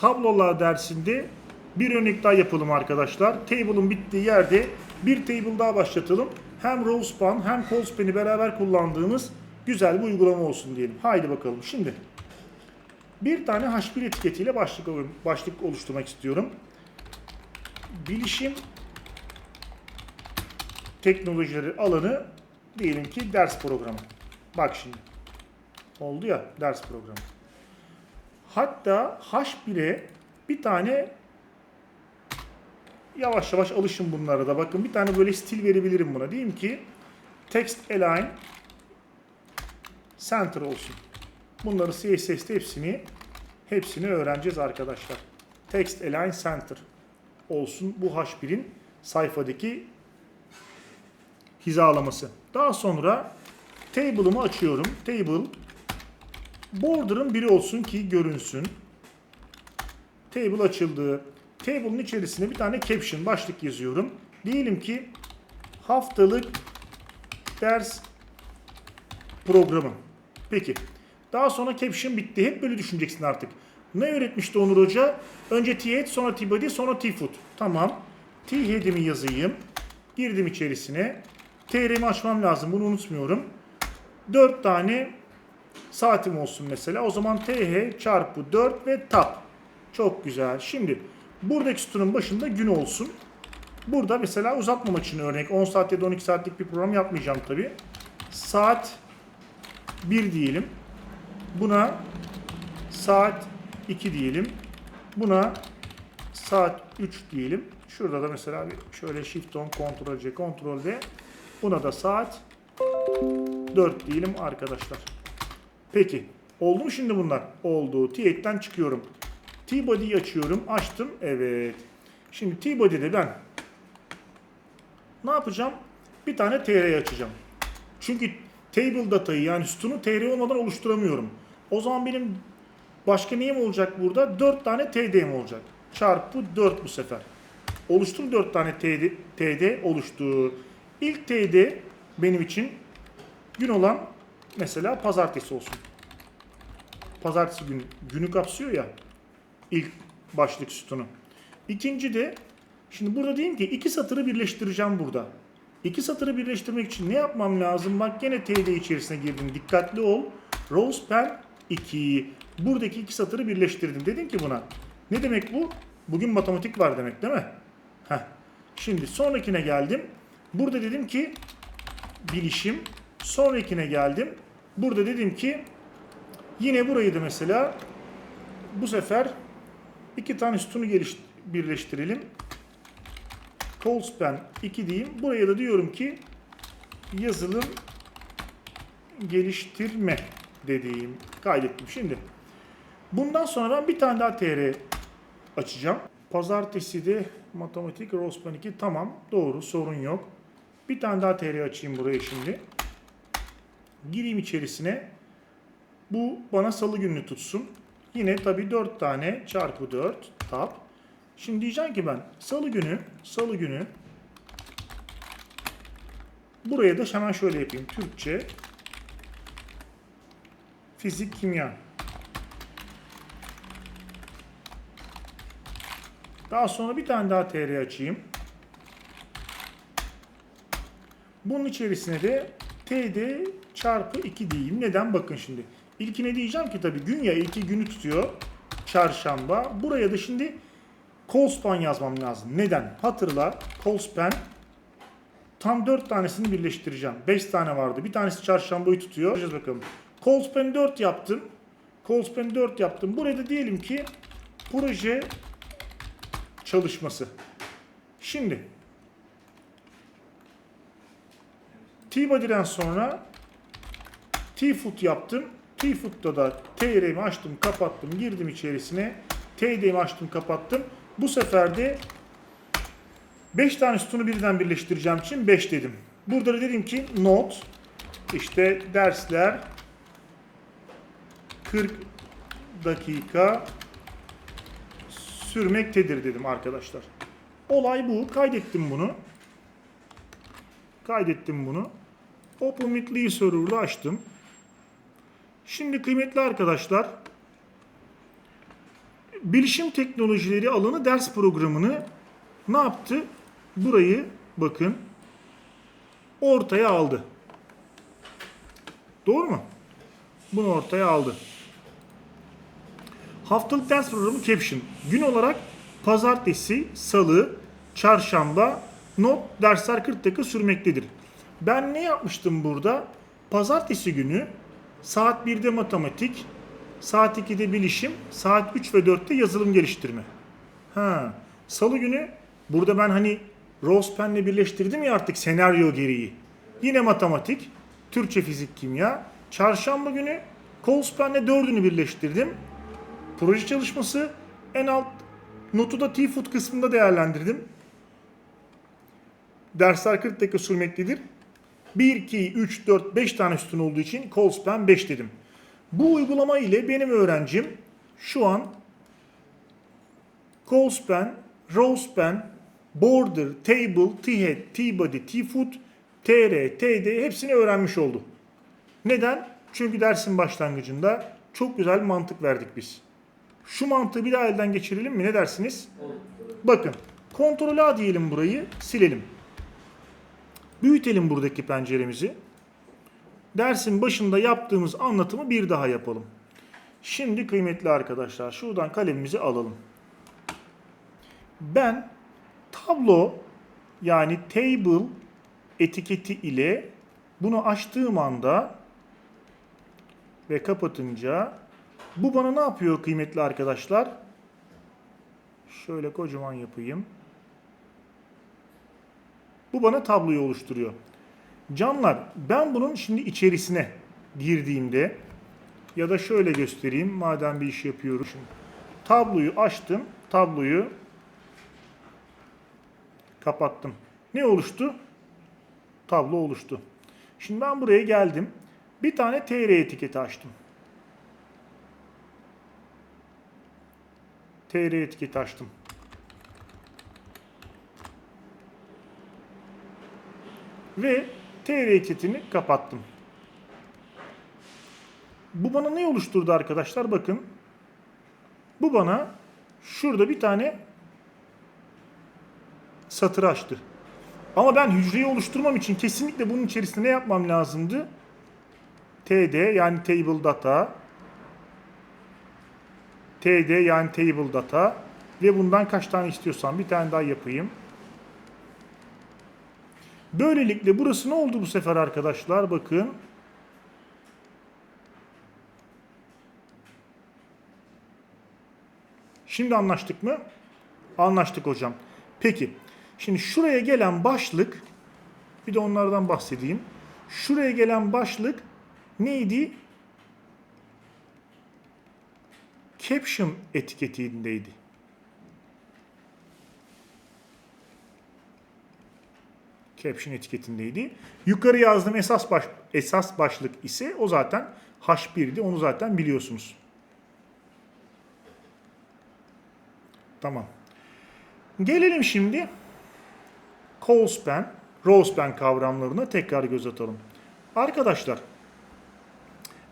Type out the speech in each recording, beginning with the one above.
tablolar dersinde bir örnek daha yapalım arkadaşlar. Table'ın bittiği yerde bir table daha başlatalım. Hem Rowspan hem Colspan'i beraber kullandığımız güzel bir uygulama olsun diyelim. Haydi bakalım şimdi. Bir tane H1 etiketiyle başlık, başlık oluşturmak istiyorum. Bilişim teknolojileri alanı diyelim ki ders programı. Bak şimdi. Oldu ya ders programı. Hatta H1'e bir tane yavaş yavaş alışın bunlara da. Bakın bir tane böyle stil verebilirim buna. Diyeyim ki text align center olsun. Bunları CSS'te hepsini hepsini öğreneceğiz arkadaşlar. Text align center olsun bu H1'in sayfadaki hizalaması. Daha sonra table'ımı açıyorum. Table border'ın biri olsun ki görünsün. Table açıldı. Table'ın içerisine bir tane caption başlık yazıyorum. Diyelim ki haftalık ders programı. Peki. Daha sonra caption bitti. Hep böyle düşüneceksin artık. Ne öğretmişti Onur Hoca? Önce T-head, sonra T-body, sonra T-foot. Tamam. T-head'imi yazayım. Girdim içerisine. TR'mi açmam lazım. Bunu unutmuyorum. 4 tane saatim olsun mesela. O zaman TH çarpı 4 ve tab. Çok güzel. Şimdi buradaki sütunun başında gün olsun. Burada mesela uzatmamak için örnek 10 saat ya da 12 saatlik bir program yapmayacağım tabi. Saat 1 diyelim. Buna saat 2 diyelim. Buna saat 3 diyelim. Şurada da mesela bir şöyle shift on kontrol C kontrol V. Buna da saat 4 diyelim arkadaşlar. Peki. Oldu mu şimdi bunlar? Oldu. T8'den çıkıyorum. T-body'yi açıyorum. Açtım. Evet. Şimdi T-body'de ben ne yapacağım? Bir tane TR açacağım. Çünkü table datayı yani sütunu TR olmadan oluşturamıyorum. O zaman benim başka neyim olacak burada? 4 tane TD'm olacak. Çarpı 4 bu sefer. Oluştu mu 4 tane TD, TD oluştu. İlk TD benim için gün olan mesela pazartesi olsun. Pazartesi günü, günü kapsıyor ya ilk başlık sütunu. İkinci de şimdi burada diyeyim ki iki satırı birleştireceğim burada. İki satırı birleştirmek için ne yapmam lazım? Bak gene TD içerisine girdim. Dikkatli ol. Rose pen 2. Buradaki iki satırı birleştirdim. Dedim ki buna. Ne demek bu? Bugün matematik var demek değil mi? Heh. Şimdi sonrakine geldim. Burada dedim ki bilişim. Sonrakine geldim. Burada dedim ki yine burayı da mesela bu sefer iki tane sütunu birleştirelim. Colspan 2 diyeyim. Buraya da diyorum ki yazılım geliştirme dediğim kaydettim. Şimdi bundan sonra ben bir tane daha TR açacağım. Pazartesi de matematik Rospan 2 tamam doğru sorun yok. Bir tane daha TR açayım buraya şimdi. Gireyim içerisine. Bu bana salı gününü tutsun. Yine tabii 4 tane çarpı 4 tab. Şimdi diyeceğim ki ben salı günü, salı günü buraya da hemen şöyle yapayım. Türkçe, fizik, kimya. Daha sonra bir tane daha TR açayım. Bunun içerisine de TD çarpı 2 diyeyim. Neden? Bakın şimdi. İlkine diyeceğim ki tabii gün ya ilki günü tutuyor. Çarşamba. Buraya da şimdi Colspan yazmam lazım. Neden? Hatırla Colspan tam 4 tanesini birleştireceğim. 5 tane vardı. Bir tanesi çarşambayı tutuyor. Bakacağız bakalım. Colspan 4 yaptım. Colspan 4 yaptım. Buraya da diyelim ki proje çalışması. Şimdi T-Body'den sonra T-Foot yaptım. T-Foot'ta da TR'mi açtım, kapattım, girdim içerisine. TD'mi açtım, kapattım. Bu sefer de 5 tane sütunu birden birleştireceğim için 5 dedim. Burada da dedim ki not işte dersler 40 dakika sürmektedir dedim arkadaşlar. Olay bu. Kaydettim bunu. Kaydettim bunu. OpenWidth'li server'ı açtım. Şimdi kıymetli arkadaşlar bilişim teknolojileri alanı ders programını ne yaptı? Burayı bakın ortaya aldı. Doğru mu? Bunu ortaya aldı. Haftalık ders programı Caption. Gün olarak pazartesi, salı, çarşamba, not dersler 40 dakika sürmektedir. Ben ne yapmıştım burada? Pazartesi günü saat 1'de matematik, saat 2'de bilişim, saat 3 ve 4'te yazılım geliştirme. Ha, salı günü burada ben hani Rose Pen'le birleştirdim ya artık senaryo gereği. Yine matematik, Türkçe, fizik, kimya. Çarşamba günü Coles Pen'le dördünü birleştirdim. Proje çalışması en alt notu da T-Food kısmında değerlendirdim. Dersler 40 dakika sürmektedir. 1, 2, 3, 4, 5 tane sütun olduğu için Colspan 5 dedim. Bu uygulama ile benim öğrencim şu an Colspan, Rosepen, Border, Table, T-Head, T-Body, T-Foot, TR, TD hepsini öğrenmiş oldu. Neden? Çünkü dersin başlangıcında çok güzel mantık verdik biz. Şu mantığı bir daha elden geçirelim mi? Ne dersiniz? Bakın. Kontrol A diyelim burayı. Silelim. Büyütelim buradaki penceremizi. Dersin başında yaptığımız anlatımı bir daha yapalım. Şimdi kıymetli arkadaşlar şuradan kalemimizi alalım. Ben tablo yani table etiketi ile bunu açtığım anda ve kapatınca bu bana ne yapıyor kıymetli arkadaşlar? Şöyle kocaman yapayım. Bu bana tabloyu oluşturuyor. Canlar ben bunun şimdi içerisine girdiğimde ya da şöyle göstereyim madem bir iş yapıyorum. Şimdi tabloyu açtım. Tabloyu kapattım. Ne oluştu? Tablo oluştu. Şimdi ben buraya geldim. Bir tane TR etiketi açtım. TR etiketi açtım. Ve TR etiketini kapattım. Bu bana ne oluşturdu arkadaşlar? Bakın. Bu bana şurada bir tane satır açtı. Ama ben hücreyi oluşturmam için kesinlikle bunun içerisinde ne yapmam lazımdı? TD yani table data TD yani table data ve bundan kaç tane istiyorsam bir tane daha yapayım. Böylelikle burası ne oldu bu sefer arkadaşlar? Bakın. Şimdi anlaştık mı? Anlaştık hocam. Peki. Şimdi şuraya gelen başlık bir de onlardan bahsedeyim. Şuraya gelen başlık neydi? Caption etiketindeydi. Caption etiketindeydi. Yukarı yazdığım esas baş, esas başlık ise o zaten H1'di. Onu zaten biliyorsunuz. Tamam. Gelelim şimdi Colespan, Rosepen kavramlarına tekrar göz atalım. Arkadaşlar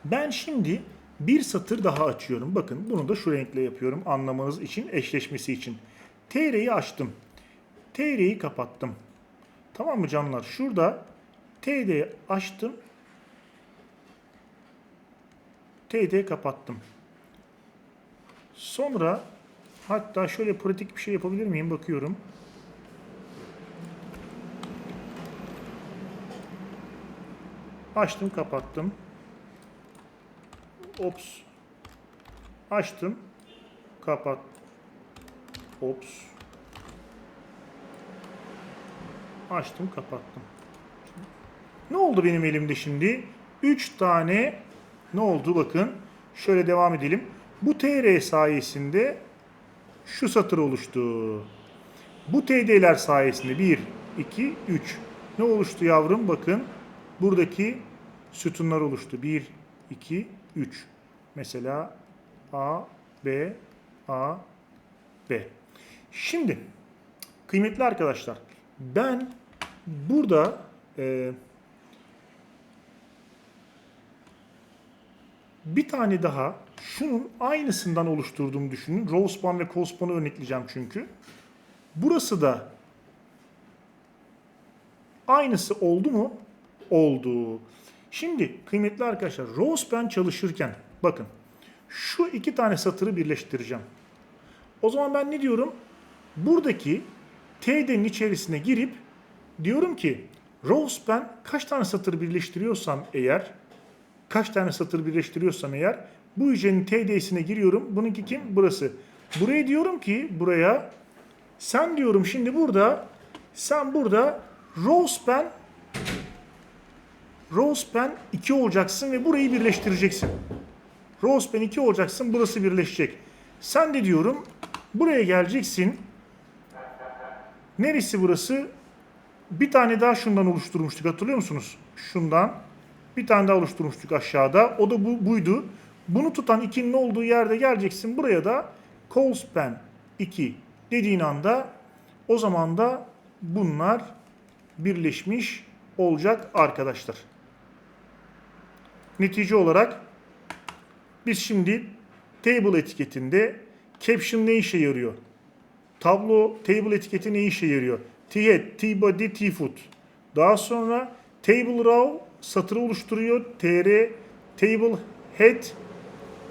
ben şimdi bir satır daha açıyorum. Bakın bunu da şu renkle yapıyorum anlamanız için, eşleşmesi için. TR'yi açtım. TR'yi kapattım. Tamam mı canlar? Şurada TD'yi açtım. TD kapattım. Sonra hatta şöyle pratik bir şey yapabilir miyim? Bakıyorum. Açtım, kapattım. Ops. Açtım. Kapat. Ops. Açtım, kapattım. Ne oldu benim elimde şimdi? 3 tane ne oldu bakın. Şöyle devam edelim. Bu TR sayesinde şu satır oluştu. Bu TD'ler sayesinde 1, 2, 3. Ne oluştu yavrum? Bakın buradaki sütunlar oluştu. 1, 2, 3. Mesela A, B, A, B. Şimdi kıymetli arkadaşlar ben burada e, bir tane daha şunun aynısından oluşturduğumu düşünün. Row span ve call span'ı örnekleyeceğim çünkü. Burası da aynısı oldu mu? Oldu. Şimdi kıymetli arkadaşlar row span çalışırken bakın şu iki tane satırı birleştireceğim. O zaman ben ne diyorum? Buradaki TD'nin içerisine girip diyorum ki row span kaç tane satır birleştiriyorsam eğer kaç tane satır birleştiriyorsam eğer bu hücrenin TD'sine giriyorum. Bununki kim? Burası. Buraya diyorum ki buraya sen diyorum şimdi burada sen burada row span row span 2 olacaksın ve burayı birleştireceksin. Row span 2 olacaksın burası birleşecek. Sen de diyorum buraya geleceksin. Neresi burası? Bir tane daha şundan oluşturmuştuk hatırlıyor musunuz? Şundan bir tane daha oluşturmuştuk aşağıda. O da bu, buydu. Bunu tutan ikinin olduğu yerde geleceksin. Buraya da call span 2 dediğin anda o zaman da bunlar birleşmiş olacak arkadaşlar. Netice olarak biz şimdi table etiketinde caption ne işe yarıyor? Tablo table etiketi ne işe yarıyor? T-head, T-body, T-foot. Daha sonra table row satırı oluşturuyor. TR, table head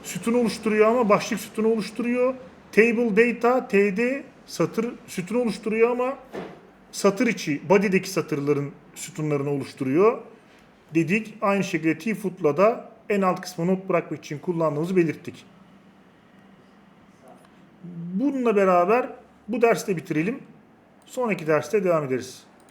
sütun oluşturuyor ama başlık sütunu oluşturuyor. Table data, TD satır sütunu oluşturuyor ama satır içi, body'deki satırların sütunlarını oluşturuyor. Dedik. Aynı şekilde T-foot'la da en alt kısma not bırakmak için kullandığımızı belirttik. Bununla beraber bu derste bitirelim. Sonraki derste devam ederiz.